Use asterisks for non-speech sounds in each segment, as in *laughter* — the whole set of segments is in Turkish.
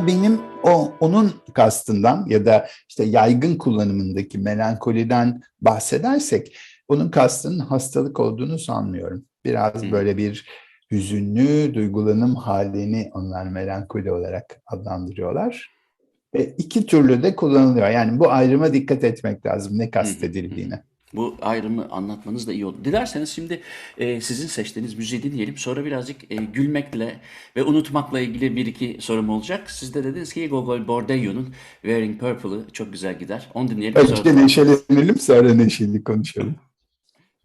Ama benim o onun kastından ya da işte yaygın kullanımındaki melankoliden bahsedersek onun kastının hastalık olduğunu sanmıyorum. Biraz Hı. böyle bir hüzünlü duygulanım halini onlar melankoli olarak adlandırıyorlar. Ve iki türlü de kullanılıyor. Yani bu ayrıma dikkat etmek lazım ne kastedildiğine. Bu ayrımı anlatmanız da iyi oldu. Dilerseniz şimdi e, sizin seçtiğiniz müziği dinleyelim. Sonra birazcık e, gülmekle ve unutmakla ilgili bir iki sorum olacak. Siz de dediniz ki Gogol Bordello'nun Wearing Purple'ı çok güzel gider. Onu dinleyelim. Sonra- Önce neşelenelim sonra neşeli konuşalım.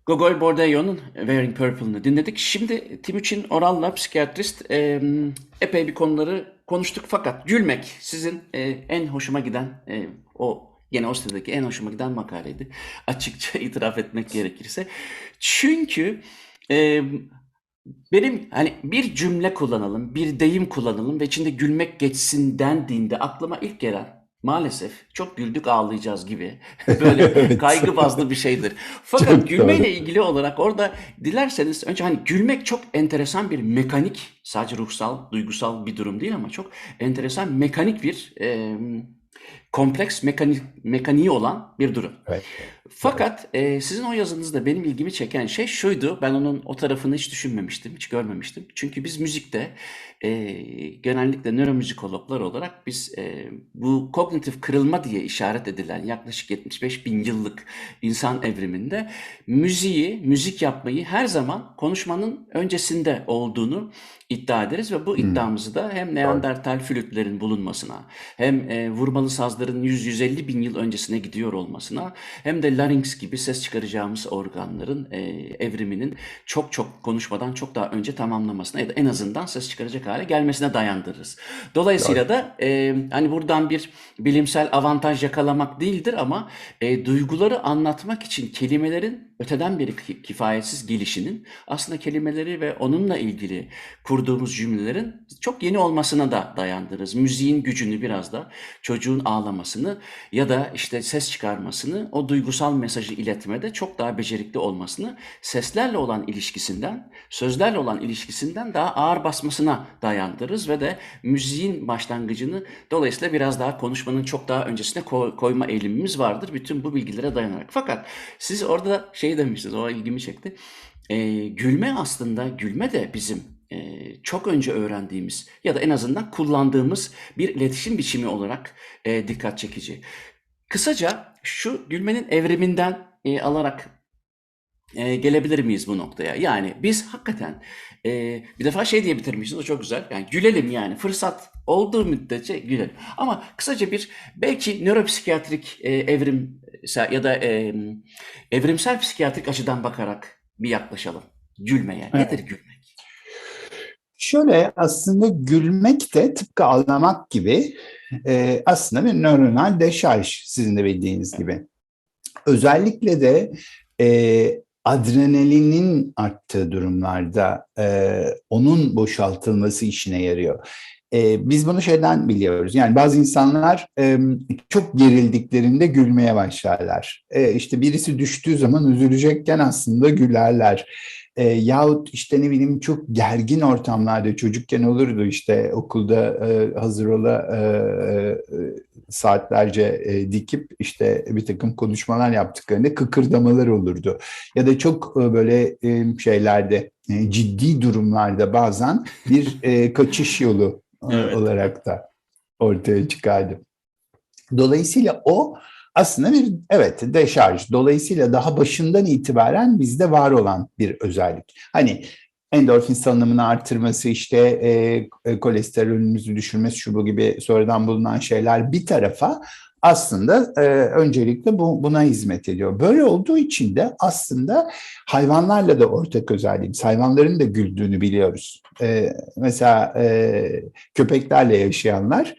Gogol Bordello'nun Wearing Purple'ını dinledik. Şimdi Timuçin Oral'la psikiyatrist e, epey bir konuları konuştuk fakat gülmek sizin e, en hoşuma giden e, o yine o sitedeki en hoşuma giden makaleydi. *laughs* Açıkça itiraf etmek gerekirse. Çünkü e, benim hani bir cümle kullanalım, bir deyim kullanalım ve içinde gülmek geçsin dendiğinde aklıma ilk gelen maalesef çok güldük ağlayacağız gibi *laughs* böyle *laughs* Evet. kaygı bazlı bir şeydir. Fakat Çok gülmeyle doğru. ilgili olarak orada dilerseniz önce hani gülmek çok enteresan bir mekanik, sadece ruhsal, duygusal bir durum değil ama çok enteresan mekanik bir e, kompleks mekanik, mekaniği olan bir durum. Evet. Fakat e, sizin o yazınızda benim ilgimi çeken şey şuydu. Ben onun o tarafını hiç düşünmemiştim, hiç görmemiştim. Çünkü biz müzikte e, genellikle nöromüzikologlar olarak biz e, bu kognitif kırılma diye işaret edilen yaklaşık 75 bin yıllık insan evriminde müziği, müzik yapmayı her zaman konuşmanın öncesinde olduğunu iddia ederiz ve bu iddiamızı da hem Neandertal flütlerin bulunmasına hem e, vurmalı sazların 100-150 bin yıl öncesine gidiyor olmasına hem de larynx gibi ses çıkaracağımız organların e, evriminin çok çok konuşmadan çok daha önce tamamlamasına ya da en azından ses çıkaracak hale gelmesine dayandırırız. Dolayısıyla da e, hani buradan bir bilimsel avantaj yakalamak değildir ama e, duyguları anlatmak için kelimelerin öteden beri ki- kifayetsiz gelişinin aslında kelimeleri ve onunla ilgili kurduğumuz cümlelerin çok yeni olmasına da dayandırırız. Müziğin gücünü biraz da çocuğun ağlamasını ya da işte ses çıkarmasını, o duygusal mesajı iletmede çok daha becerikli olmasını, seslerle olan ilişkisinden, sözlerle olan ilişkisinden daha ağır basmasına dayandırırız ve de müziğin başlangıcını dolayısıyla biraz daha konuşmanın çok daha öncesine ko- koyma eğilimimiz vardır bütün bu bilgilere dayanarak. Fakat siz orada şey demiştiniz, o ilgimi çekti. Ee, gülme aslında, gülme de bizim e, çok önce öğrendiğimiz ya da en azından kullandığımız bir iletişim biçimi olarak e, dikkat çekici. Kısaca şu gülmenin evriminden e, alarak e, gelebilir miyiz bu noktaya? Yani biz hakikaten e, bir defa şey diye bitirmişiz o çok güzel. Yani gülelim yani fırsat olduğu müddetçe gülelim. Ama kısaca bir belki nöropsikiyatrik e, evrim ya da e, evrimsel psikiyatrik açıdan bakarak bir yaklaşalım. Gülmeye. Evet. Nedir gülmek? Şöyle aslında gülmek de tıpkı ağlamak gibi e, aslında bir nöronal deşarj sizin de bildiğiniz gibi. Özellikle de e, adrenalinin arttığı durumlarda e, onun boşaltılması işine yarıyor. E, biz bunu şeyden biliyoruz. Yani bazı insanlar e, çok gerildiklerinde gülmeye başlarlar. E, işte birisi düştüğü zaman üzülecekken aslında gülerler. E, yahut işte ne bileyim çok gergin ortamlarda çocukken olurdu işte okulda e, hazır ola e, e, saatlerce e, dikip işte bir takım konuşmalar yaptıklarında kıkırdamalar olurdu. Ya da çok e, böyle e, şeylerde e, ciddi durumlarda bazen bir e, kaçış yolu Evet. olarak da ortaya çıkardı. Dolayısıyla o aslında bir evet deşarj. Dolayısıyla daha başından itibaren bizde var olan bir özellik. Hani endorfin salınımını artırması işte e, e, kolesterolümüzü düşürmesi şu bu gibi sonradan bulunan şeyler bir tarafa aslında e, öncelikle bu, buna hizmet ediyor. Böyle olduğu için de aslında hayvanlarla da ortak özelliğimiz. Hayvanların da güldüğünü biliyoruz. E, mesela e, köpeklerle yaşayanlar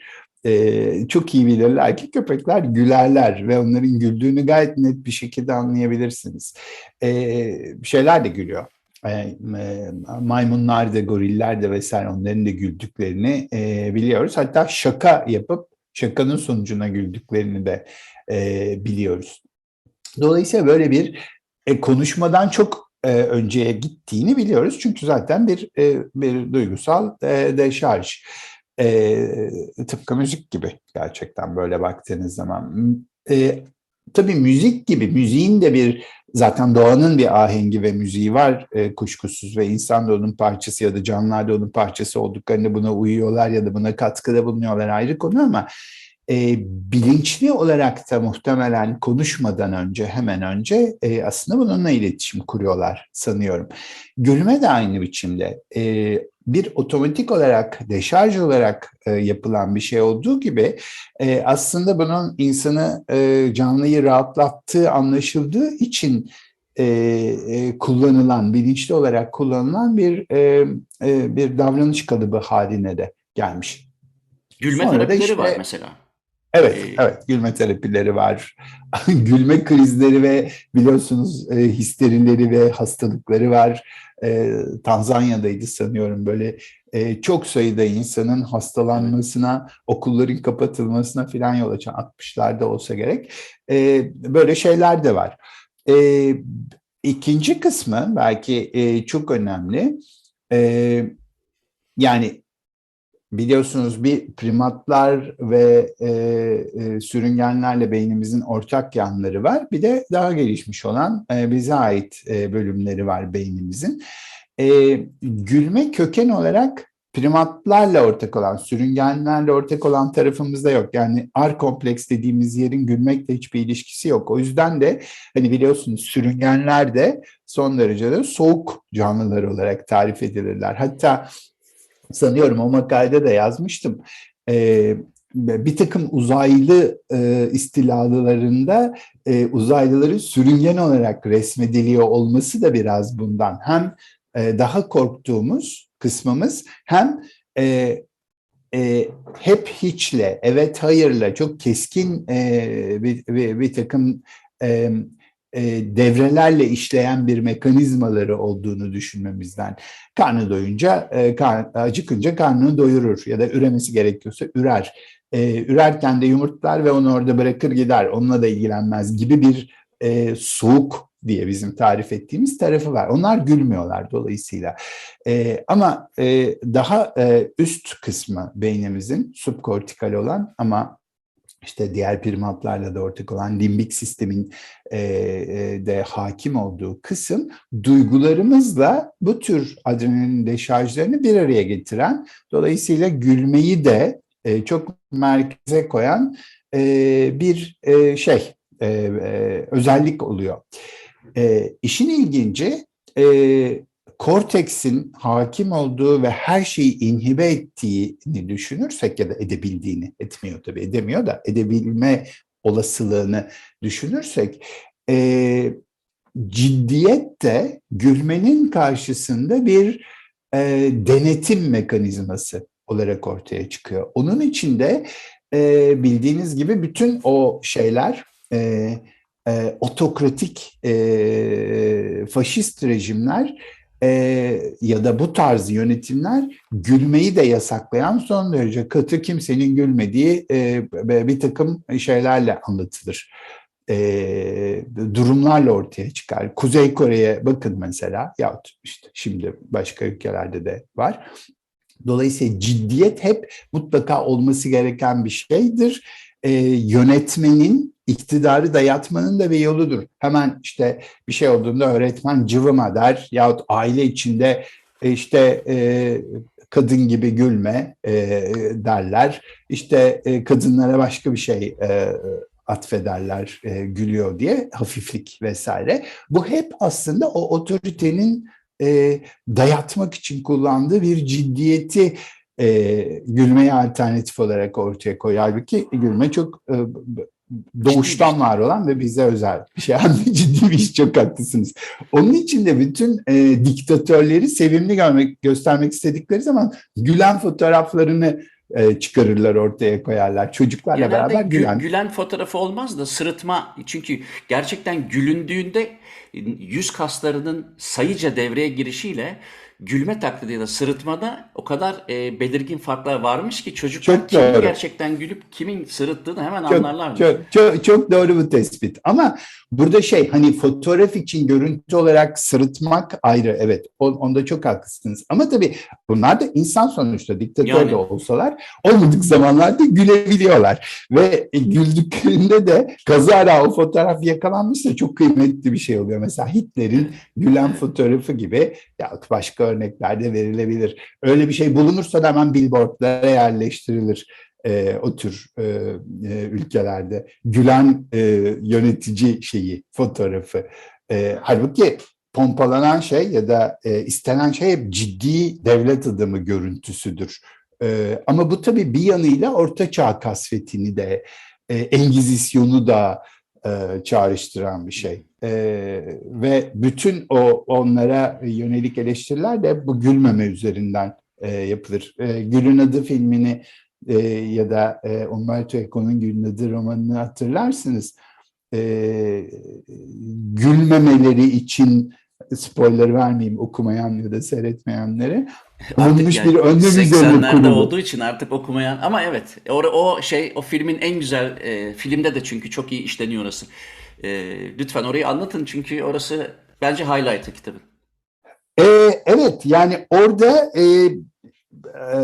çok iyi bilirler ki köpekler gülerler ve onların güldüğünü gayet net bir şekilde anlayabilirsiniz. E, şeyler de gülüyor. Maymunlar da, goriller de vesaire onların da güldüklerini biliyoruz. Hatta şaka yapıp şakanın sonucuna güldüklerini de biliyoruz. Dolayısıyla böyle bir e, konuşmadan çok e, önceye gittiğini biliyoruz. Çünkü zaten bir e, bir duygusal e, deşarj. E, tıpkı müzik gibi gerçekten böyle baktığınız zaman. E, tabii müzik gibi, müziğin de bir zaten doğanın bir ahengi ve müziği var e, kuşkusuz ve insan da onun parçası ya da canlılar da onun parçası olduklarında buna uyuyorlar ya da buna katkıda bulunuyorlar ayrı konu ama e, bilinçli olarak da muhtemelen konuşmadan önce hemen önce e, aslında bununla iletişim kuruyorlar sanıyorum. Gülme de aynı biçimde. E, bir otomatik olarak, deşarj olarak e, yapılan bir şey olduğu gibi e, aslında bunun insanı e, canlıyı rahatlattığı anlaşıldığı için e, e, kullanılan, bilinçli olarak kullanılan bir e, e, bir davranış kalıbı haline de gelmiş. Gülme Sonra da terapileri işte- var mesela. Evet, Ee, evet. Gülme terapileri var. *laughs* Gülme krizleri ve biliyorsunuz e, histerileri ve hastalıkları var. E, Tanzanya'daydı sanıyorum böyle e, çok sayıda insanın hastalanmasına, okulların kapatılmasına filan yol açan 60'larda olsa gerek. E, böyle şeyler de var. E, ikinci kısmı belki e, çok önemli. E, yani biliyorsunuz bir primatlar ve e, e, sürüngenlerle beynimizin ortak yanları var. Bir de daha gelişmiş olan e, bize ait e, bölümleri var beynimizin. E, gülme köken olarak primatlarla ortak olan, sürüngenlerle ortak olan tarafımızda yok. Yani R kompleks dediğimiz yerin gülmekle hiçbir ilişkisi yok. O yüzden de hani biliyorsunuz sürüngenler de son derece de soğuk canlılar olarak tarif edilirler. Hatta sanıyorum o makalede de yazmıştım. Ee, bir takım uzaylı e, istilalarında e, uzaylıları sürüngen olarak resmediliyor olması da biraz bundan. Hem e, daha korktuğumuz kısmımız hem e, e, hep hiçle, evet hayırla çok keskin e, bir, bir, bir takım e, e, devrelerle işleyen bir mekanizmaları olduğunu düşünmemizden. Karnı doyunca, e, acıkınca karnını doyurur ya da üremesi gerekiyorsa ürer. E, ürerken de yumurtlar ve onu orada bırakır gider, onunla da ilgilenmez gibi bir e, soğuk diye bizim tarif ettiğimiz tarafı var. Onlar gülmüyorlar dolayısıyla. E, ama daha üst kısmı beynimizin subkortikal olan ama işte diğer primatlarla da ortak olan limbik sistemin e, e, de hakim olduğu kısım duygularımızla bu tür adrenalin deşarjlarını bir araya getiren dolayısıyla gülmeyi de e, çok merkeze koyan e, bir e, şey e, e, özellik oluyor. E, işin ilginci e, korteksin hakim olduğu ve her şeyi inhibe ettiğini düşünürsek ya da edebildiğini, etmiyor tabii edemiyor da edebilme olasılığını düşünürsek e, ciddiyet de gülmenin karşısında bir e, denetim mekanizması olarak ortaya çıkıyor. Onun içinde e, bildiğiniz gibi bütün o şeyler e, e, otokratik e, faşist rejimler e, ya da bu tarz yönetimler gülmeyi de yasaklayan son derece katı kimsenin gülmediği e, bir takım şeylerle anlatılır. E, durumlarla ortaya çıkar. Kuzey Kore'ye bakın mesela yahut işte şimdi başka ülkelerde de var. Dolayısıyla ciddiyet hep mutlaka olması gereken bir şeydir. E, yönetmenin iktidarı dayatmanın da bir yoludur. Hemen işte bir şey olduğunda öğretmen cıvıma der yahut aile içinde e, işte e, kadın gibi gülme e, derler. İşte e, kadınlara başka bir şey e, atfederler e, gülüyor diye hafiflik vesaire. Bu hep aslında o otoritenin e, dayatmak için kullandığı bir ciddiyeti e, gülmeye alternatif olarak ortaya koyuyor. Halbuki gülme çok e, doğuştan var olan ve bize özel *laughs* bir şey. Ciddi bir iş çok haklısınız. Onun için de bütün e, diktatörleri sevimli görmek, göstermek istedikleri zaman gülen fotoğraflarını e, çıkarırlar ortaya koyarlar. Çocuklarla Genelde beraber gü- gülen. gülen fotoğrafı olmaz da sırıtma. Çünkü gerçekten gülündüğünde yüz kaslarının sayıca devreye girişiyle gülme taklidi ya da sırıtmada o kadar e, belirgin farklar varmış ki çocuklar Çok kimin doğru. gerçekten gülüp kimin sırıttığını hemen Çok, anlarlarmış. çok, çok, çok doğru bu tespit. Ama burada şey hani fotoğraf için görüntü olarak sırıtmak ayrı. Evet on- onda çok haklısınız. Ama tabii bunlar da insan sonuçta diktatör Yani. de olsalar olmadık zamanlarda gülebiliyorlar. Ve güldüklerinde de kazara o fotoğraf yakalanmışsa çok kıymetli bir şey oluyor. Mesela Hitler'in gülen fotoğrafı gibi ya başka örnekler de verilebilir. Öyle bir şey bulunursa da hemen billboardlara yerleştirilir e, o tür e, e, ülkelerde gülen e, yönetici şeyi fotoğrafı. E, halbuki pompalanan şey ya da e, istenen şey hep ciddi devlet adamı görüntüsüdür. E, ama bu tabii bir yanıyla Orta Çağ kasvetini de e, Engizisyonu da e, çağrıştıran bir şey. E, ve bütün o onlara yönelik eleştiriler de bu gülmeme üzerinden e, yapılır. E, Gül'ün Adı filmini e, ya da e, Umberto Eco'nun Gül'ün Adı romanını hatırlarsınız. E, gülmemeleri için spoiler vermeyeyim okumayan ya da seyretmeyenlere bulunmuş bir önlem üzerine 80'lerde kurulu. olduğu için artık okumayan ama evet o, o şey o filmin en güzel e, filmde de çünkü çok iyi işleniyor orası. E, lütfen orayı anlatın çünkü orası bence highlight'ı kitabın. E, evet yani orada e, e,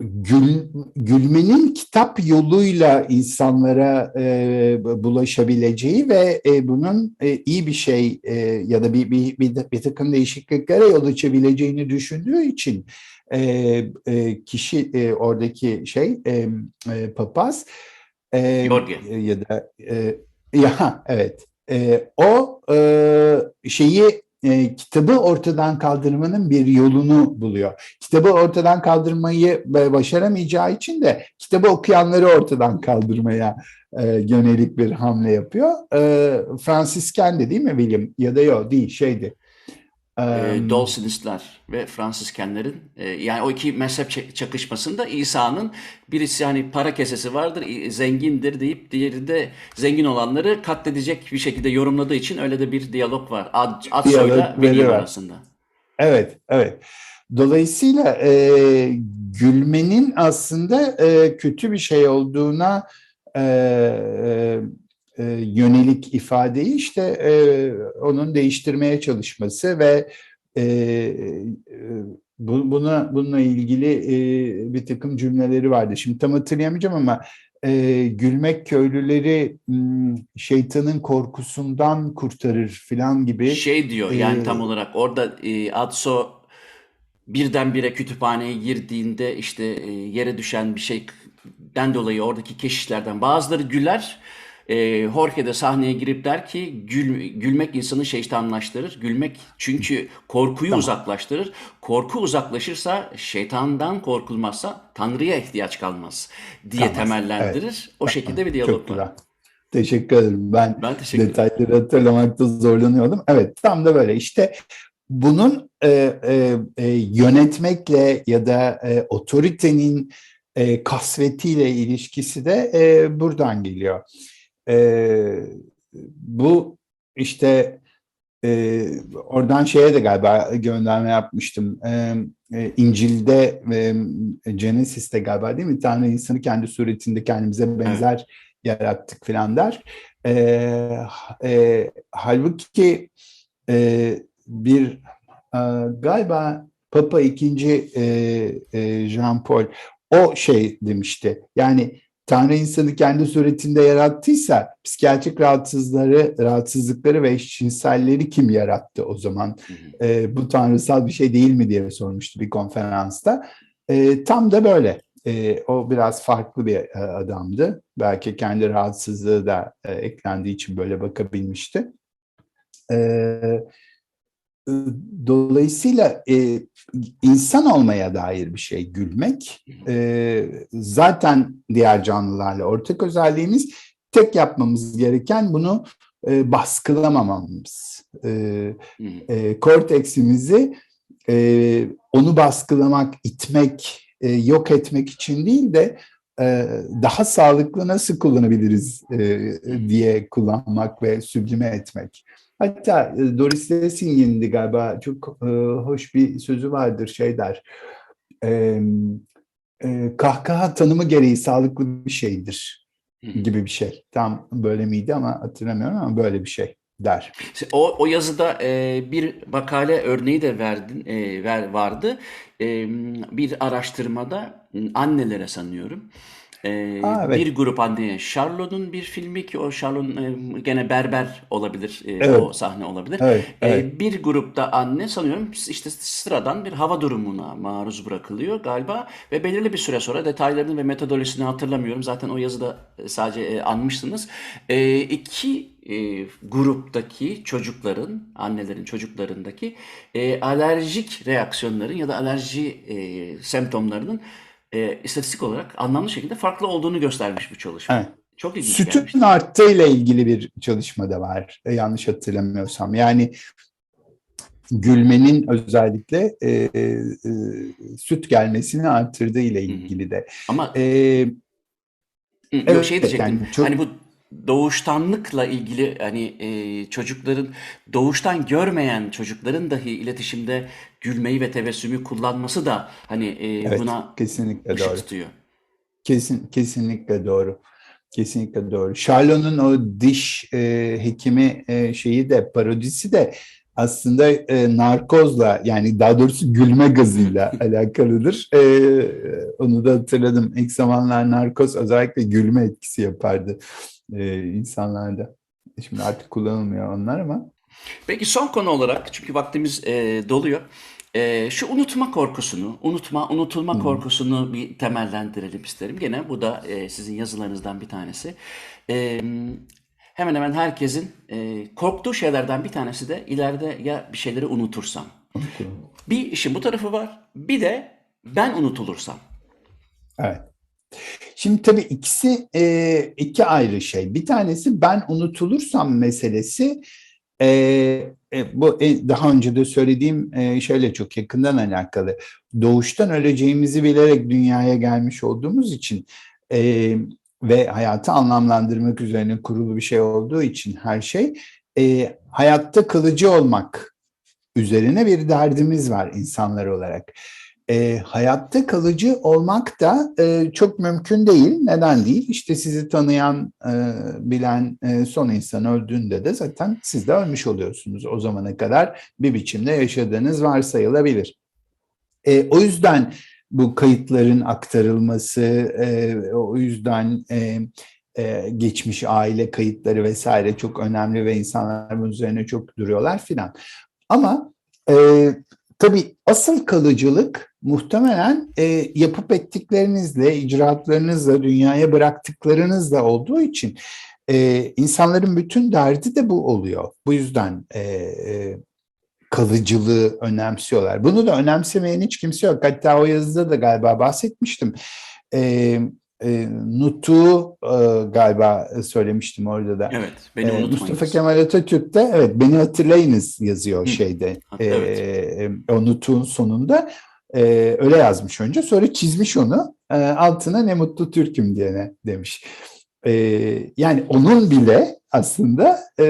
gül, gülmenin kitap yoluyla insanlara e, bulaşabileceği ve e, bunun e, iyi bir şey e, ya da bir, bir, bir, bir takım değişikliklere yol açabileceğini düşündüğü için e, e, kişi e, oradaki şey e, e, papaz e, Jorge. ya da e, ya evet e, o e, şeyi e, kitabı ortadan kaldırmanın bir yolunu buluyor. Kitabı ortadan kaldırmayı başaramayacağı için de kitabı okuyanları ortadan kaldırmaya e, yönelik bir hamle yapıyor. E, Fransisken değil mi William? Ya da yok değil şeydi. E, E, Dawsonistler ve Fransızkenlerin e, yani o iki mezhep çak- çakışmasında İsa'nın birisi hani para kesesi vardır, zengindir deyip diğeri de zengin olanları katledecek bir şekilde yorumladığı için öyle de bir diyalog var. Ad, Adsoy'la Diyalogları William arasında. Evet, evet. Dolayısıyla e, gülmenin aslında e, kötü bir şey olduğuna e, e, yönelik ifadeyi işte e, onun değiştirmeye çalışması ve e, e, bu, buna bununla ilgili e, bir takım cümleleri vardı. Şimdi tam hatırlayamayacağım ama e, gülmek köylüleri şeytanın korkusundan kurtarır filan gibi. Şey diyor yani Ee, tam olarak orada e, Adso birdenbire kütüphaneye girdiğinde işte e, yere düşen bir şeyden dolayı oradaki keşişlerden bazıları güler. E, Jorge de sahneye girip der ki gül, gülmek insanı şeytanlaştırır. Gülmek çünkü korkuyu uzaklaştırır. Korku uzaklaşırsa şeytandan korkulmazsa Tanrı'ya ihtiyaç kalmaz diye Kalmaz, temellendirir. O şekilde bir diyalog Çok var. güzel. Teşekkür ederim. Ben Ben teşekkür ederim. detayları hatırlamakta zorlanıyordum. Evet, tam da böyle. İşte bunun e, e, e, yönetmekle ya da e, otoritenin e, kasvetiyle ilişkisi de e, buradan geliyor. E, bu işte e, oradan şeye de galiba gönderme yapmıştım. E, e, İncil'de e, Genesis'te galiba değil mi? Tanrı insanı kendi suretinde kendimize benzer yarattık filan der. E, e, halbuki e, bir e, galiba Papa II. E, e, Jean Paul o şey demişti. Yani Tanrı insanı kendi suretinde yarattıysa psikiyatrik rahatsızları, rahatsızlıkları ve eşcinselleri kim yarattı o zaman? E, bu tanrısal bir şey değil mi diye sormuştu bir konferansta. E, tam da böyle. E, o biraz farklı bir e, adamdı. Belki kendi rahatsızlığı da e, eklendiği için böyle bakabilmişti. E, e, dolayısıyla e, insan olmaya dair bir şey gülmek. E, zaten diğer canlılarla ortak özelliğimiz. Tek yapmamız gereken bunu e, baskılamamamız. E, hı. e, korteksimizi e, onu baskılamak, itmek, e, yok etmek için değil de e, daha sağlıklı nasıl kullanabiliriz e, diye kullanmak ve süblime etmek. Hatta e, Doris Lessing'indi galiba çok e, hoş bir sözü vardır şey der. E, e, kahkaha tanımı gereği sağlıklı bir şeydir gibi bir şey. Tam böyle miydi ama hatırlamıyorum ama böyle bir şey der. O, o yazıda e, bir makale örneği de verdin, e, ver, vardı. E, bir araştırmada annelere sanıyorum. E, Aa, evet. bir grup anneye Charlot'un bir filmi ki o Charlot'un e, gene berber olabilir, e, Evet. o sahne olabilir. Evet, E, evet. bir grupta anne sanıyorum işte sıradan bir hava durumuna maruz bırakılıyor galiba ve belirli bir süre sonra detaylarını ve metodolojisini hatırlamıyorum. Zaten o yazıda sadece e, anmışsınız. E, iki e, gruptaki çocukların, annelerin çocuklarındaki e, alerjik reaksiyonların ya da alerji e, semptomlarının e, istatistik olarak anlamlı şekilde farklı olduğunu göstermiş bir çalışma. Evet. Çok ilginç Sütün gelmişti. arttığıyla ilgili bir çalışma da var. e, yanlış hatırlamıyorsam. Yani gülmenin özellikle e, e, süt gelmesini arttırdığı ile ilgili de. Ama E, Yok Evet, şey diyecektim. yani çok- Hani bu doğuştanlıkla ilgili hani e, çocukların doğuştan görmeyen çocukların dahi iletişimde gülmeyi ve tebessümü kullanması da hani e, evet, buna kesinlikle ışık doğru. tutuyor. Kesin, kesinlikle doğru. Kesinlikle doğru. Charlot'un o diş e, hekimi e, şeyi de parodisi de aslında e, narkozla yani daha doğrusu gülme gazıyla *laughs* alakalıdır. E, onu da hatırladım. İlk zamanlar narkoz özellikle gülme etkisi yapardı e, insanlarda. Şimdi artık kullanılmıyor onlar ama. Peki son konu olarak çünkü vaktimiz e, doluyor. E, şu unutma korkusunu, unutma, unutulma korkusunu bir temellendirelim isterim. Gene bu da e, sizin yazılarınızdan bir tanesi. E, hemen hemen herkesin e, korktuğu şeylerden bir tanesi de ileride ya bir şeyleri unutursam. Bir işin bu tarafı var. Bir de ben unutulursam. Evet. Şimdi tabii ikisi e, iki ayrı şey. Bir tanesi ben unutulursam meselesi e, e, bu e, daha önce de söylediğim e, şeyle çok yakından alakalı. Doğuştan öleceğimizi bilerek dünyaya gelmiş olduğumuz için e, ve hayatı anlamlandırmak üzerine kurulu bir şey olduğu için her şey e, hayatta kalıcı olmak üzerine bir derdimiz var insanlar olarak. E, hayatta kalıcı olmak da e, çok mümkün değil. Neden değil? İşte sizi tanıyan, e, bilen e, son insan öldüğünde de zaten siz de ölmüş oluyorsunuz. O zamana kadar bir biçimde yaşadığınız varsayılabilir. E, o yüzden bu kayıtların aktarılması, e, o yüzden e, e, geçmiş aile kayıtları vesaire çok önemli ve insanlar bunun üzerine çok duruyorlar filan. Ama e, tabii asıl kalıcılık muhtemelen e, yapıp ettiklerinizle, icraatlarınızla, dünyaya bıraktıklarınızla olduğu için e, insanların bütün derdi de bu oluyor. Bu yüzden e, e, kalıcılığı önemsiyorlar. Bunu da önemsemeyen hiç kimse yok. Hatta o yazıda da galiba bahsetmiştim. E, e, Nutuk'u e, galiba söylemiştim orada da. Evet, beni unutmayınız. Mustafa Kemal Atatürk de evet beni hatırlayınız yazıyor Hı. şeyde. Ha, Ee, evet. o notun sonunda Ee, öyle yazmış önce sonra çizmiş onu Ee, altına ne mutlu Türk'üm diyene demiş. Ee, yani onun bile aslında e,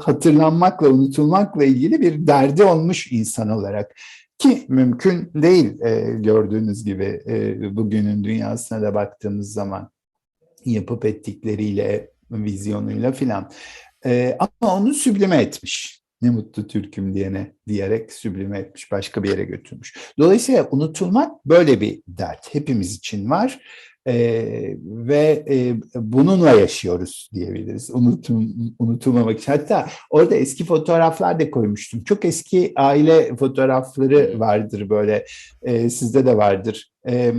hatırlanmakla unutulmakla ilgili bir derdi olmuş insan olarak ki mümkün değil e, gördüğünüz gibi e, bugünün dünyasına da baktığımız zaman yapıp ettikleriyle, vizyonuyla filan. Ee, ama onu süblime etmiş. Ne mutlu Türk'üm diyene diyerek süblime etmiş, başka bir yere götürmüş. Dolayısıyla unutulmak böyle bir dert. Hepimiz için var. Ee, ve e, bununla yaşıyoruz diyebiliriz. Unutum, unutulmamak için. Hatta orada eski fotoğraflar da koymuştum. Çok eski aile fotoğrafları vardır böyle. Ee, sizde de vardır. Ee,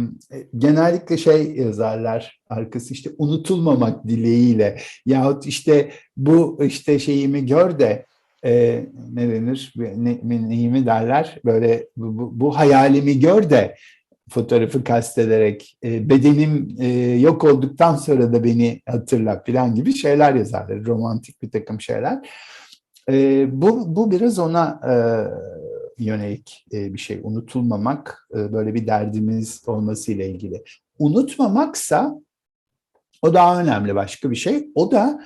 genellikle şey yazarlar arkası işte unutulmamak dileğiyle yahut işte bu işte şeyimi gör de e, ne denir ne, neyimi derler böyle bu, bu, bu hayalimi gör de fotoğrafı kastederek e, bedenim e, yok olduktan sonra da beni hatırla falan gibi şeyler yazarlar. Romantik bir takım şeyler. E, bu, bu biraz ona e, yönelik e, bir şey. Unutulmamak e, böyle bir derdimiz olmasıyla ilgili. Unutmamaksa o daha önemli başka bir şey. O da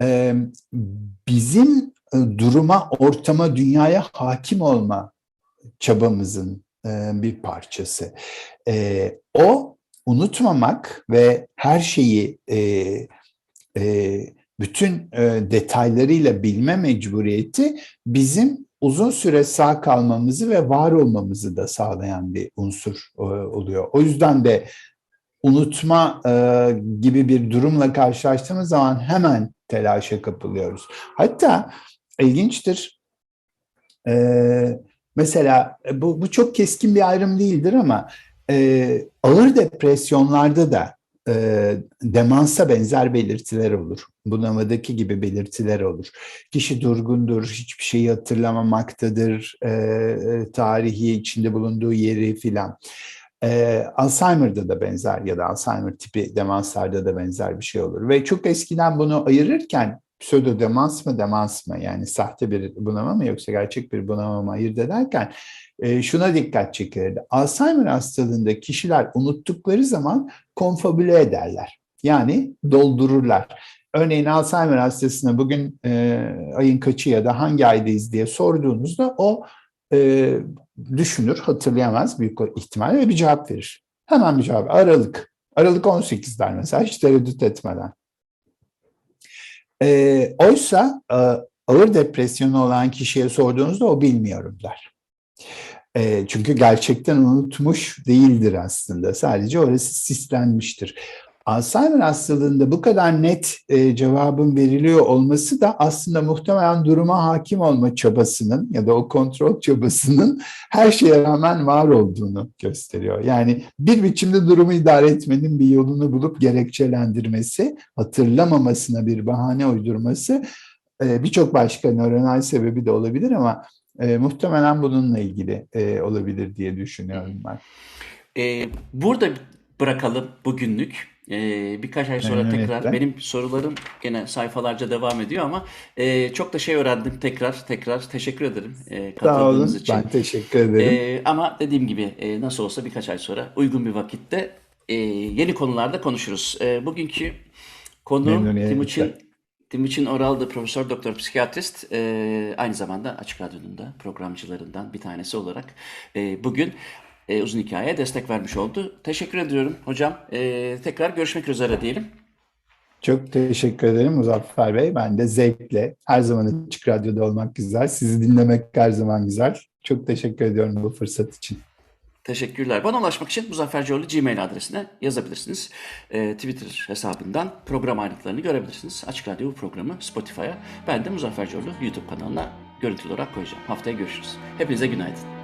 e, bizim duruma, ortama, dünyaya hakim olma çabamızın e, bir parçası. E, o unutmamak ve her şeyi e, e, bütün e, detaylarıyla bilme mecburiyeti bizim uzun süre sağ kalmamızı ve var olmamızı da sağlayan bir unsur e, oluyor. O yüzden de unutma e, gibi bir durumla karşılaştığımız zaman hemen telaşa kapılıyoruz. Hatta ilginçtir. E, mesela bu, bu çok keskin bir ayrım değildir ama e, ağır depresyonlarda da e, demansa benzer belirtiler olur. Bunamadaki gibi belirtiler olur. Kişi durgundur, hiçbir şeyi hatırlamamaktadır, e, e, tarihi içinde bulunduğu yeri filan. Ee, Alzheimer'da da benzer ya da Alzheimer tipi demanslarda da benzer bir şey olur. Ve çok eskiden bunu ayırırken pseudo demans mı demans mı yani sahte bir bunama mı yoksa gerçek bir bunama mı ayırt ederken e, şuna dikkat çekilirdi. Alzheimer hastalığında kişiler unuttukları zaman konfabüle ederler. Yani doldururlar. Örneğin Alzheimer hastasına bugün e, ayın kaçı ya da hangi aydayız diye sorduğunuzda o e, düşünür, hatırlayamaz büyük ihtimalle ve bir cevap verir. Hemen bir cevap. Aralık. Aralık 18 der mesela hiç tereddüt etmeden. E, oysa e, ağır depresyonu olan kişiye sorduğunuzda o bilmiyorum der. E, çünkü gerçekten unutmuş değildir aslında. Sadece orası sislenmiştir. Alzheimer hastalığında bu kadar net e, cevabın veriliyor olması da aslında muhtemelen duruma hakim olma çabasının ya da o kontrol çabasının her şeye rağmen var olduğunu gösteriyor. Yani bir biçimde durumu idare etmenin bir yolunu bulup gerekçelendirmesi, hatırlamamasına bir bahane uydurması e, birçok başka nöronal sebebi de olabilir ama e, muhtemelen bununla ilgili e, olabilir diye düşünüyorum ben. E, burada bırakalım bugünlük. Ee, birkaç ay sonra Memnuniyetle. tekrar benim sorularım gene sayfalarca devam ediyor ama e, çok da şey öğrendim tekrar tekrar teşekkür ederim e, Sağ olun. katıldığınız için. Ben teşekkür ederim. E, ama dediğim gibi e, nasıl olsa birkaç ay sonra uygun bir vakitte e, yeni konularda konuşuruz. E, bugünkü konu Memnuniyetle. Timuçin Timuçin Oral'dı Profesör Doktor Psikiyatrist. E, aynı zamanda Açık Radyo'nun da programcılarından bir tanesi olarak e, bugün e, uzun hikayeye destek vermiş oldu. Teşekkür ediyorum hocam. E, tekrar görüşmek üzere diyelim. Çok teşekkür ederim Muzaffer Bey. Ben de zevkle her zaman Açık Radyo'da olmak güzel. Sizi dinlemek her zaman güzel. Çok teşekkür ediyorum bu fırsat için. Teşekkürler. Bana ulaşmak için Muzaffercioğlu Gmail adresine yazabilirsiniz. Ee, Twitter hesabından program ayrıntılarını görebilirsiniz. Açık Radyo programı Spotify'a, ben de Muzaffercioğlu YouTube kanalına görüntülü olarak koyacağım. Haftaya görüşürüz. Hepinize günaydın.